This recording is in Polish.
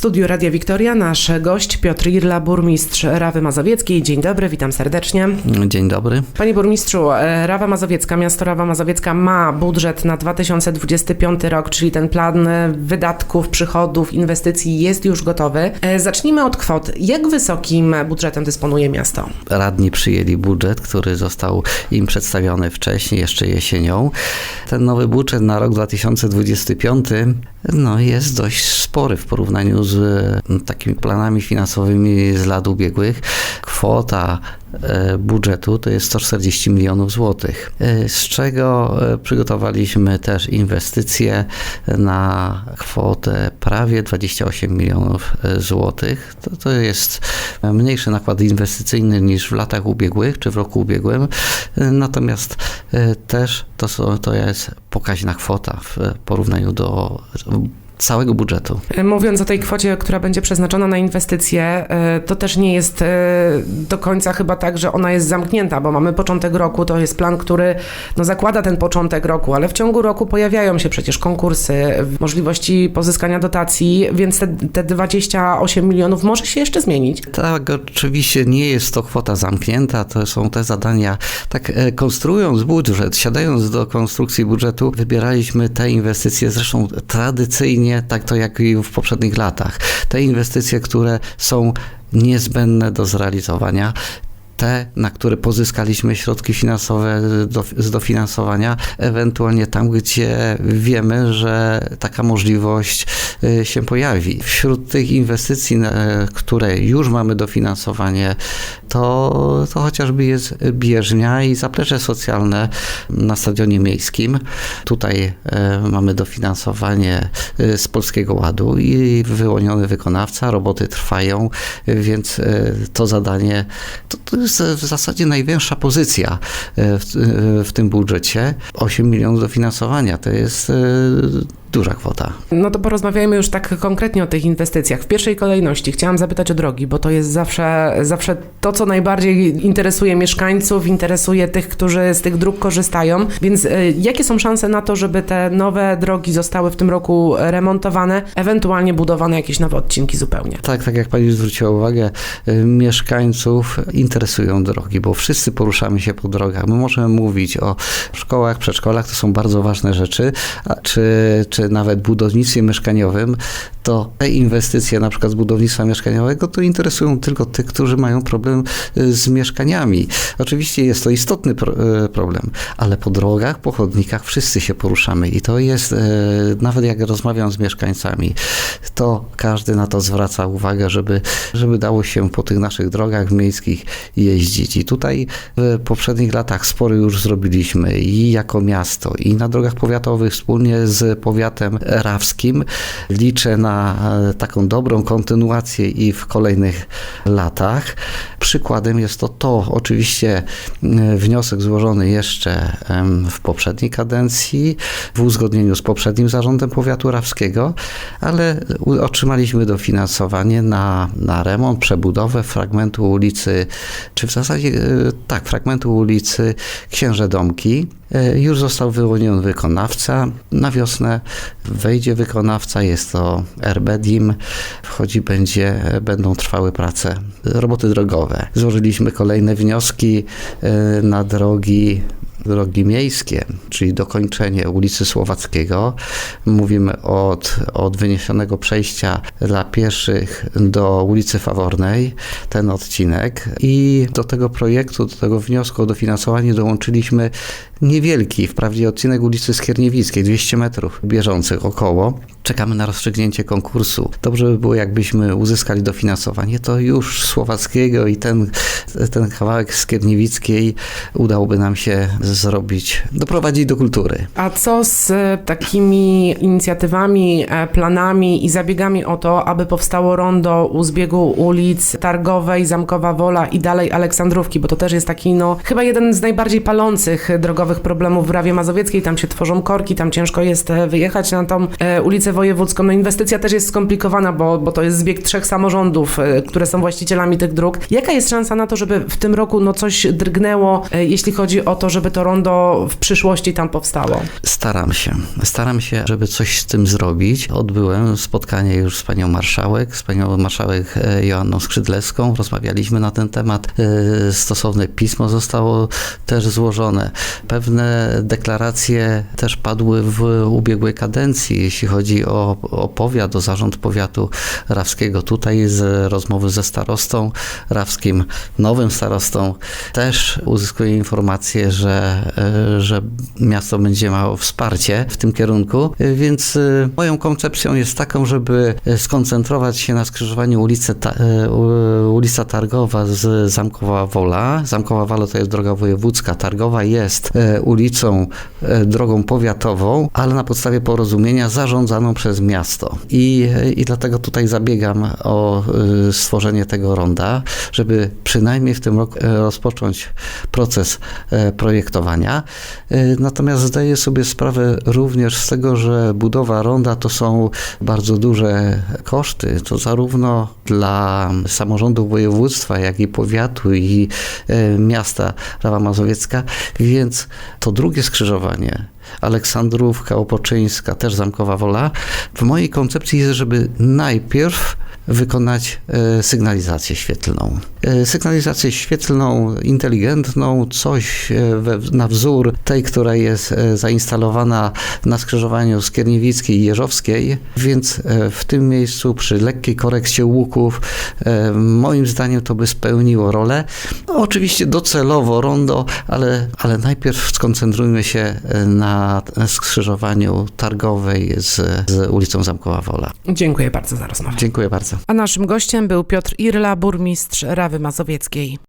studiu Radia Wiktoria nasz gość Piotr Irla, burmistrz Rawy Mazowieckiej. Dzień dobry, witam serdecznie. Dzień dobry. Panie burmistrzu, e, Rawa Mazowiecka, miasto Rawa Mazowiecka ma budżet na 2025 rok, czyli ten plan wydatków, przychodów, inwestycji jest już gotowy. E, Zacznijmy od kwot. Jak wysokim budżetem dysponuje miasto? Radni przyjęli budżet, który został im przedstawiony wcześniej, jeszcze jesienią. Ten nowy budżet na rok 2025 no, jest dość spory w porównaniu z e, takimi planami finansowymi z lat ubiegłych. Kwota e, budżetu to jest 140 milionów złotych, e, z czego e, przygotowaliśmy też inwestycje na kwotę prawie 28 milionów złotych. To, to jest mniejszy nakład inwestycyjny niż w latach ubiegłych czy w roku ubiegłym, natomiast też to, są, to jest pokaźna kwota w porównaniu do całego budżetu. E, Mówiąc o tej kwocie, która będzie przeznaczona na inwestycje, e, to też nie jest e, do końca chyba tak, że ona jest zamknięta, bo mamy początek roku, to jest plan, który no, zakłada ten początek roku, ale w ciągu roku pojawiają się przecież konkursy, możliwości pozyskania dotacji, więc te, te 28 milionów może się jeszcze zmienić. Tak, oczywiście nie jest to kwota zamknięta, to są te zadania. Tak, konstruując budżet, siadając do konstrukcji budżetu, wybieraliśmy te inwestycje, zresztą tradycyjnie, tak to jak i w poprzednich latach. Te inwestycje, które są niezbędne do zrealizowania te, na które pozyskaliśmy środki finansowe do, z dofinansowania, ewentualnie tam, gdzie wiemy, że taka możliwość y, się pojawi. Wśród tych inwestycji, które już mamy dofinansowanie, to, to chociażby jest bieżnia i zaplecze socjalne na stadionie miejskim. Tutaj e, mamy dofinansowanie e, z Polskiego Ładu i wyłoniony wykonawca, roboty trwają, więc e, to zadanie to, to jest w zasadzie największa pozycja w, w tym budżecie. 8 milionów dofinansowania to jest duża kwota. No to porozmawiajmy już tak konkretnie o tych inwestycjach. W pierwszej kolejności chciałam zapytać o drogi, bo to jest zawsze, zawsze to, co najbardziej interesuje mieszkańców, interesuje tych, którzy z tych dróg korzystają. Więc y, jakie są szanse na to, żeby te nowe drogi zostały w tym roku remontowane, ewentualnie budowane jakieś nowe odcinki zupełnie? Tak, tak jak pani zwróciła uwagę, y, mieszkańców interesują drogi, bo wszyscy poruszamy się po drogach. My możemy mówić o szkołach, przedszkolach, to są bardzo ważne rzeczy, a czy, nawet budownictwie mieszkaniowym, to te inwestycje na przykład z budownictwa mieszkaniowego to interesują tylko tych, którzy mają problem y, z mieszkaniami. Oczywiście jest to istotny y, problem, ale po drogach, po chodnikach wszyscy się poruszamy i to jest, y, nawet jak rozmawiam z mieszkańcami, to każdy na to zwraca uwagę, żeby, żeby dało się po tych naszych drogach miejskich jeździć. I tutaj w poprzednich latach spory już zrobiliśmy i jako miasto, i na drogach powiatowych wspólnie z powiatem rawskim. Liczę na e, taką dobrą kontynuację i w kolejnych latach. Przykładem jest to to, oczywiście e, wniosek złożony jeszcze w poprzedniej kadencji, w uzgodnieniu z poprzednim zarządem powiatu rawskiego, ale otrzymaliśmy dofinansowanie na, na remont, przebudowę fragmentu ulicy, czy w zasadzie e, tak, fragmentu ulicy Księże Domki. E, Już został wyłoniony wykonawca. Na wiosnę wejdzie wykonawca, jest to RBDIM. Wchodzi, będzie, będą trwały prace, roboty drogowe. Złożyliśmy kolejne wnioski e, na drogi drogi miejskie, czyli dokończenie ulicy Słowackiego. Mówimy od, od wyniesionego przejścia dla pieszych do ulicy Fawornej, ten odcinek. I do tego projektu, do tego wniosku o dofinansowanie dołączyliśmy niewielki, wprawdzie odcinek ulicy Skierniewickiej, 200 metrów bieżących około. Czekamy na rozstrzygnięcie konkursu. Dobrze by było, jakbyśmy uzyskali dofinansowanie, to już Słowackiego i ten, ten kawałek Skierniewickiej udałoby nam się zrobić, doprowadzić do kultury. A co z e, takimi inicjatywami, e, planami i zabiegami o to, aby powstało rondo u zbiegu ulic Targowej, Zamkowa Wola i dalej Aleksandrówki, bo to też jest taki, no, chyba jeden z najbardziej palących drogowych problemów w Rawie Mazowieckiej. Tam się tworzą korki, tam ciężko jest e, wyjechać na tą ulicę Wojewódzką. No inwestycja też jest skomplikowana, bo, bo to jest zbieg trzech samorządów, które są właścicielami tych dróg. Jaka jest szansa na to, żeby w tym roku no, coś drgnęło, jeśli chodzi o to, żeby to rondo w przyszłości tam powstało? Staram się. Staram się, żeby coś z tym zrobić. Odbyłem spotkanie już z panią marszałek, z panią marszałek e, Joanną Skrzydlewską. Rozmawialiśmy na ten temat. E, Stosowne pismo zostało też złożone. Pewne deklaracje też padły w ubiegłej kadencji, jeśli chodzi o, o powiat, o zarząd powiatu rawskiego. Tutaj z rozmowy ze starostą rawskim, nowym starostą, też uzyskuję informację, że, e, że miasto będzie miało wsparcie w tym kierunku, E, więc e, moją koncepcją jest taką, żeby skoncentrować się na skrzyżowaniu ulicy, ulica Targowa z Zamkowa Wola. Zamkowa Wola to jest droga wojewódzka, Targowa jest ulicą, drogą powiatową, ale na podstawie porozumienia zarządzaną przez miasto. I, i dlatego tutaj zabiegam o stworzenie tego ronda, żeby przynajmniej w tym roku rozpocząć proces e, E, Natomiast zdaję sobie sprawę również z tego, że budowa ronda to są bardzo duże koszty. To zarówno dla samorządu województwa, jak i powiatu i e, miasta Rawa Mazowiecka, więc to drugie skrzyżowanie Aleksandrówka, Opoczyńska, też Zamkowa Wola. W mojej koncepcji jest, żeby najpierw wykonać e, sygnalizację świetlną. E, Sygnalizację świetlną, inteligentną, coś e, we, na wzór tej, która jest zainstalowana na skrzyżowaniu Skierniewickiej i Jeżowskiej, więc w tym miejscu przy lekkiej korekcie łuków moim zdaniem to by spełniło rolę. Oczywiście docelowo rondo, ale, ale najpierw skoncentrujmy się e, na skrzyżowaniu targowej z, z ulicą Zamkowa Wola. Dziękuję bardzo za rozmowę. Dziękuję bardzo. A naszym gościem był Piotr Irla, burmistrz Rawy Mazowieckiej.